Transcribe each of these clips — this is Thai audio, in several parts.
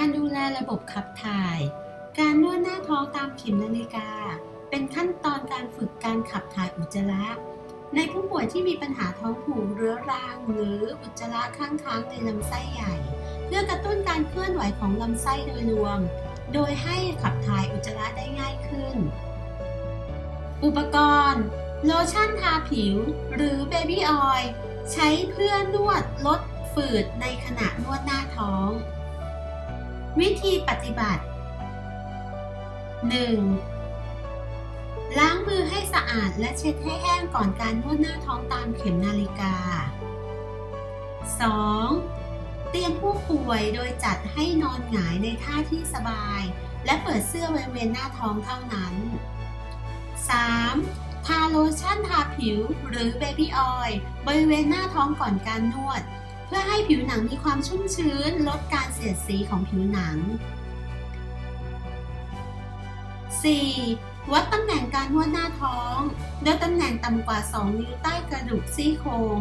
การดูแลระบบขับถ่าย การนวดหน้าท้องตามเข็มนาฬิกา เป็นขั้นตอนการฝึกการขับถ่ายอุจจาระ ในผู้ป่วยที่มีปัญหาท้องผูกเรื้อรัง หรืออุจจาระข้างค้างในลำไส้ใหญ่ เพื่อกระตุ้นการเคลื่อนไหวของลำไส้โดยรวม โดยให้ขับถ่ายอุจจาระได้ง่ายขึ้น อุปกรณ์ โลชั่นทาผิว หรือเบบี้ออยล์ใช้เพื่อนวดลดฝืดในขณะนวดหน้าท้อง วิธีปฏิบัติ 1. ล้างมือให้สะอาดและเช็ดให้แห้งก่อนการนวดหน้าท้องตามเข็มนาฬิกา 2. เตรียมผู้ป่วยโดยจัดให้นอนหงายในท่าที่สบาย และเปิดเสื้อบริเวณหน้าท้องเท่านั้น 3. ทาโลชั่นทาผิวหรือเบบี้ออยล์บริเวณหน้าท้องก่อนการนวด เพื่อให้ผิวหนังมีความชุ่มชื้น ลดการเสียดสีของผิวหนัง 4. วัดตำแหน่งการนวดหน้าท้อง โดยตำแหน่งต่ำกว่า 2 นิ้วใต้กระดูกซี่โครง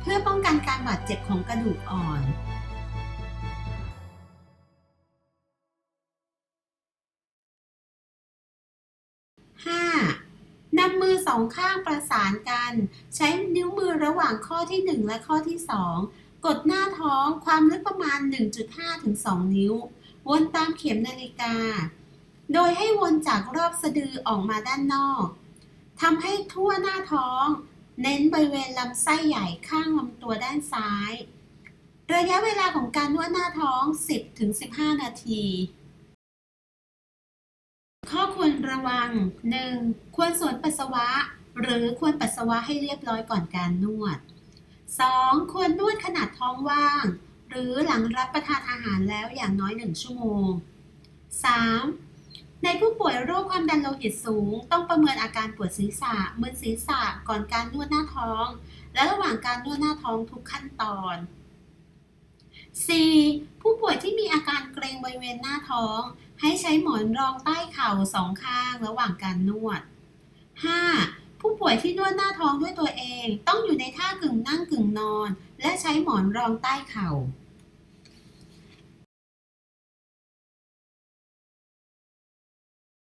เพื่อป้องกันการบาดเจ็บของกระดูกอ่อน 5. นำมือสองข้างประสานกัน ใช้นิ้วมือระหว่างข้อที่ 1 และข้อที่ 2 กดหน้าท้องความลึกประมาณ 1.5 ถึง 2 นิ้ว วนตามเข็มนาฬิกา โดยให้วนจากรอบสะดือออกมาด้านนอกทำให้ทั่วหน้าท้อง เน้นบริเวณลำไส้ใหญ่ข้างลำตัวด้านซ้าย ระยะเวลาของการนวดหน้าท้อง 10-15 นาที ข้อควรระวัง 1. ควรสวนปัสสาวะ หรือควรปัสสาวะให้เรียบร้อยก่อนการนวด 2. ควรนวดขนาดท้องว่าง หรือหลังรับประทานอาหารแล้วอย่างน้อย 1 ชั่วโมง 3. ในผู้ป่วยโรคความดันโลหิตสูง ต้องประเมินอาการปวดศีรษะมึนศีรษะก่อนการนวดหน้าท้อง และระหว่างการนวดหน้าท้องทุกขั้นตอน 4. ผู้ป่วยที่มีอาการเกร็งบริเวณหน้าท้อง ให้ใช้หมอนรองใต้เข่าสองข้างระหว่างการนวด 5. ผู้ป่วยที่นวดหน้าท้องด้วยตัวเอง นอน และใช้หมอนรองใต้เข่า